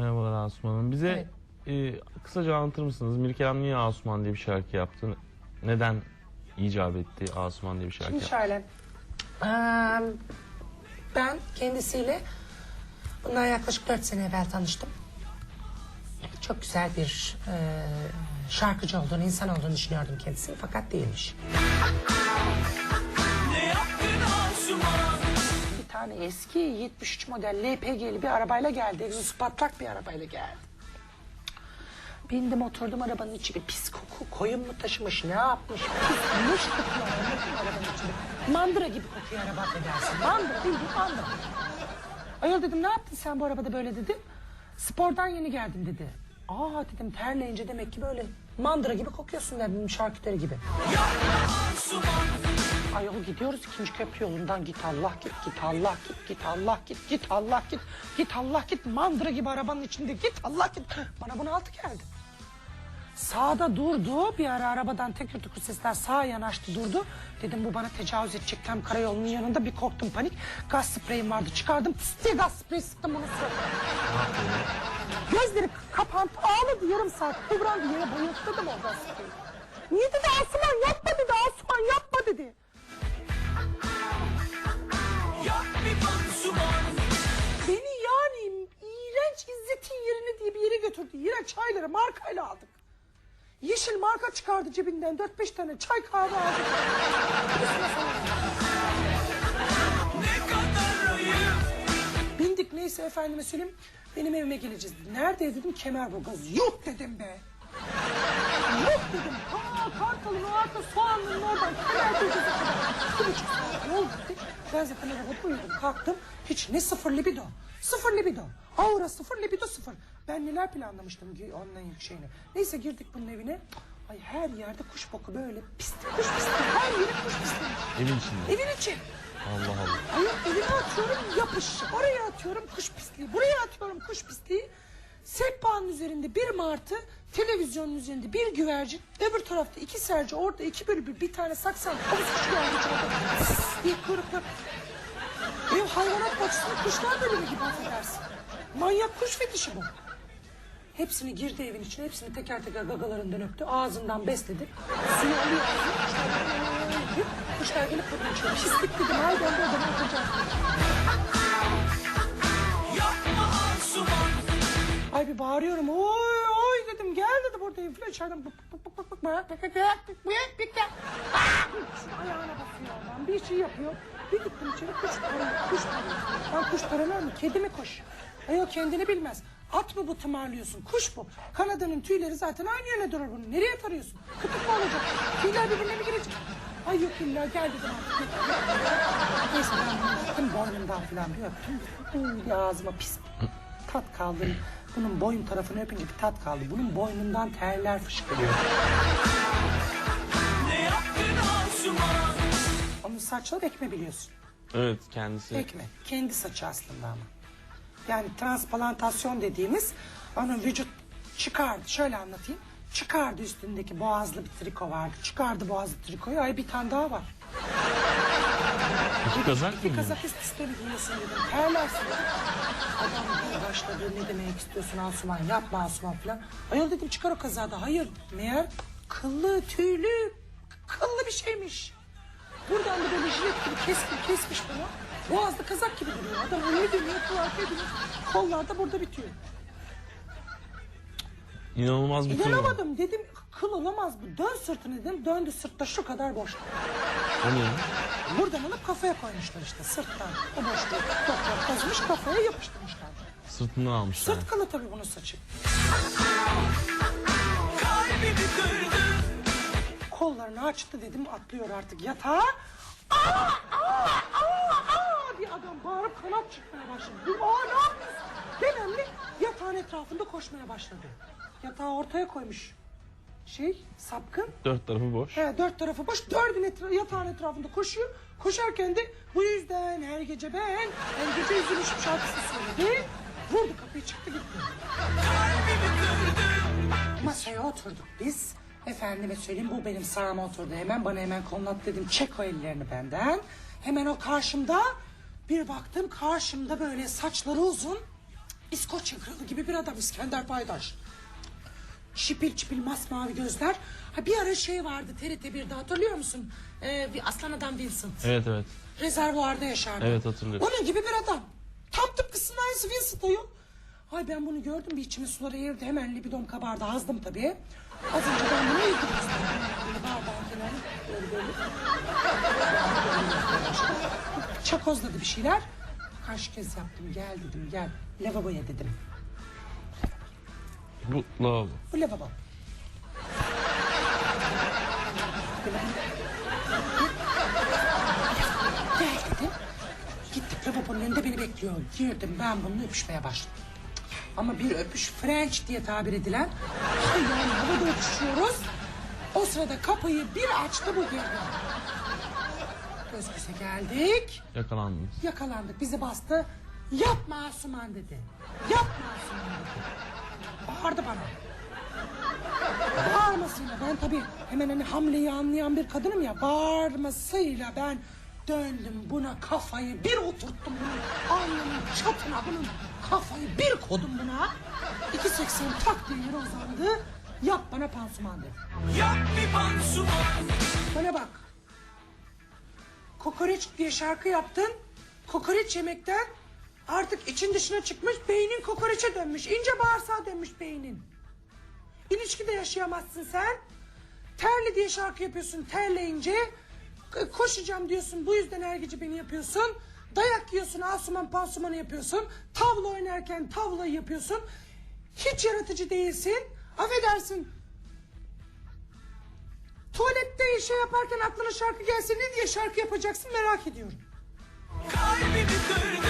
Merhabalar Asuman Hanım. Bize e, kısaca anlatır mısınız? Mirkelam niye Asuman diye bir şarkı yaptı? Neden icap etti Asuman diye bir şarkı Şimdi yaptı? şöyle. eee, ben kendisiyle bundan yaklaşık dört sene evvel tanıştım. Çok güzel bir eee, şarkıcı olduğunu, insan olduğunu düşünüyordum kendisini fakat değilmiş. Tane eski 73 model LPG'li bir arabayla geldi. Egzozu patlak bir arabayla geldi. Bindim oturdum arabanın içine pis koku koyun mu taşımış ne yapmış pis mış kokuyor arabanın içinde. Mandıra gibi kokuyor araba affedersin mandıra bildiğin mandıra. Ayol dedim ne yaptın sen bu arabada böyle dedim. Spordan yeni geldim dedi. Aa dedim terleyince demek ki böyle mandıra gibi kokuyorsun dedim şarküteri gibi. Ayol gidiyoruz ikinci köprü yolundan git Allah git git Allah git git Allah git git Allah git git Allah git mandıra gibi arabanın içinde git Allah git bana bunaltı geldi. Sağda durdu bir ara arabadan tekrar tukur sesler sağa yanaştı durdu. Dedim bu bana tecavüz edecek tam karayolunun yanında bir korktum panik. Gaz spreyim vardı çıkardım tıs diye gaz spreyi sıktım bunu. Gözleri kapandı ağladı yarım saat kıvrandı yere bayılttırdım o gaz spreyi. Niye dedi Asuman yapma İğrenç çayları markayla aldık. Yeşil marka çıkardı cebinden 4-5 tane çay kahve aldık. Bindik neyse efendime söyleyeyim. Benim evime geleceğiz. dedi. Nerede dedim Kemerburgaz. Yok dedim be. Yok dedim. Aa Kartal'ın o arka soğanlının oradan Kemerburgaz'a kadar. Saat yol gitti. Ben zaten arabada uyudum. Kalktım. Hiç ne sıfır libido. Sıfır libido. Aura sıfır libido sıfır. Ben neler planlamıştım ki onların şeyini. Neyse girdik bunun evine. Ay her yerde kuş boku böyle pislik kuş pislik. Her yeri kuş pislik. Evin içinde. Evin içi. Allah Allah. Ay evine atıyorum yapış. Oraya atıyorum kuş pisliği. Buraya atıyorum kuş pisliği. Sehpanın üzerinde bir martı, televizyonun üzerinde bir güvercin, öbür tarafta iki serçe, orada iki bülbül, bir tane saksan, havuz kuşu geldi içeride. Sss diye kuyruklar. Ev hayvanat bahçesinde kuşlar bölümü gibi affedersin. Manyak kuş fetişi bu. Hepsini girdi evin içine, hepsini teker teker gagalarından öptü, ağzından besledi. Suyu alıyor ağzına, kuşlar gelip, kapıyı açıyor. Pislik dedim, haydi ben de odama atacağım. Ay bir bağırıyorum, oy oy dedim, gel dedi buradayım filan içeriden. Bık bık bık bık bık bık bık bık bık bık. Ah! Ayağına basıyor adam, bir şey yapıyor. Bir gittim içeri, kuş taranıyor, kuş taranıyor. Ben kuş taranır mı, kedi mi kuş? Ay o kendini bilmez. At mı bu tımarlıyorsun? Kuş bu. Kanadının tüyleri zaten aynı yöne durur bunun. Nereye tarıyorsun? Kıtık mı olacak? Tüyler birbirine mi girecek? Ay yok illa gel dedim artık. Neyse ben gittim boynumdan falan bir öptüm. Uy, bir ağzıma pis tat kaldı. Bunun boyun tarafını öpünce bir tat kaldı. Bunun boynundan terler fışkırıyor. Onun saçları ekme biliyorsun. Evet kendisi. Ekme. Kendi saçı aslında ama. Yani transplantasyon dediğimiz onun vücut çıkardı. Şöyle anlatayım. Çıkardı üstündeki boğazlı bir triko vardı. Çıkardı boğazlı trikoyu. Ay bir tane daha var. İki kazak mı? Bir kazak mi giyiyorsun dedim. Terlersin. Adam bir başladı ne demek istiyorsun Asuman yapma Asuman falan. Ayol dedim çıkar o kazağı da. Hayır meğer kıllı tüylü kıllı bir şeymiş. Buradan da böyle jilet gibi keskin kesmiş bunu. Boğazda kazak gibi duruyor. Adam önüne dönüyor, kıl arkaya dönüyor. Kollar da burada bitiyor. İnanılmaz bir. İnanamadım dedim kıl olamaz bu. Dön sırtını dedim. Döndü sırtta şu kadar boş. O ne? Buradan alıp kafaya koymuşlar işte sırttan. O boşluğu doktor kazmış kafaya yapıştırmışlar. Sırtını almışlar. Sırt kılı tabii bunun saçı. Kollarını açtı dedim atlıyor artık yatağa. Aa, aa, aa, aa diye adam bağırıp kanat çıkmaya başladı. Dedim, Aa ne yapıyorsun? Dedemli yatağın etrafında koşmaya başladı. Yatağı ortaya koymuş. Şey sapkın. Dört tarafı boş. He, dört tarafı boş. Dördün etra yatağın etrafında koşuyor. Koşarken de bu yüzden her gece ben her gece üzülmüşüm şarkısı söyledi. Vurdu kapıyı çıktı gitti. Masaya oturduk biz. Efendime söyleyeyim bu benim sağıma oturdu. Hemen bana hemen kolunat dedim çek o ellerini benden. Hemen o karşımda bir baktım karşımda böyle saçları uzun. İskoçya kralı gibi bir adam İskender Paydaş. Şipil çipil masmavi gözler. Ha bir ara şey vardı TRT 1'de hatırlıyor musun? Ee, bir aslan adam Vincent. Evet evet. Rezervuarda yaşardı. Evet, hatırlıyorum. Onun gibi bir adam. Tam tıpkısının aynısı Vincent ayol. Ay ben bunu gördüm bir içime sular eğirdi. Hemen libidom kabardı. Azdım tabii. Az önce ben bunu yedim. Bardağın kenarı böyle böyle. Çakozladı bir şeyler. Kaç kez yaptım. Gel dedim gel. Lavaboya dedim. Bu lavabo. Bu lavabo. Gel dedim. Gittik lavabonun önünde beni bekliyor. Girdim ben bununla öpüşmeye başladım. Ama bir öpüş French diye tabir edilen. Yani havada öpüşüyoruz. O sırada kapıyı bir açtı bu girdi. Göz göze geldik. Yakalandınız. Yakalandık bizi bastı. Yapma Asuman dedi. Yapma Asuman dedi. Bağırdı bana. Bağırmasıyla ben tabii hemen hani hamleyi anlayan bir kadınım ya. Bağırmasıyla ben döndüm buna kafayı bir oturttum bunun alnının çatına bunun kafayı bir kodum buna. 2.80 tak diye yere uzandı. Yap bana pansuman dedi. Yap bir pansuman Bana bak. Kokoreç diye şarkı yaptın. Kokoreç yemekten artık için dışına çıkmış beynin kokoreçe dönmüş. ince bağırsağa dönmüş beynin. İlişkide yaşayamazsın sen. Terli diye şarkı yapıyorsun terleyince. Koşacağım diyorsun bu yüzden ergici beni yapıyorsun. Dayak yiyorsun Asuman pansumanı yapıyorsun. Tavla oynarken tavlayı yapıyorsun. Hiç yaratıcı değilsin. Affedersin Tuvalette şey yaparken aklına şarkı gelse ne diye şarkı yapacaksın merak ediyorum. Kalbimi kırdın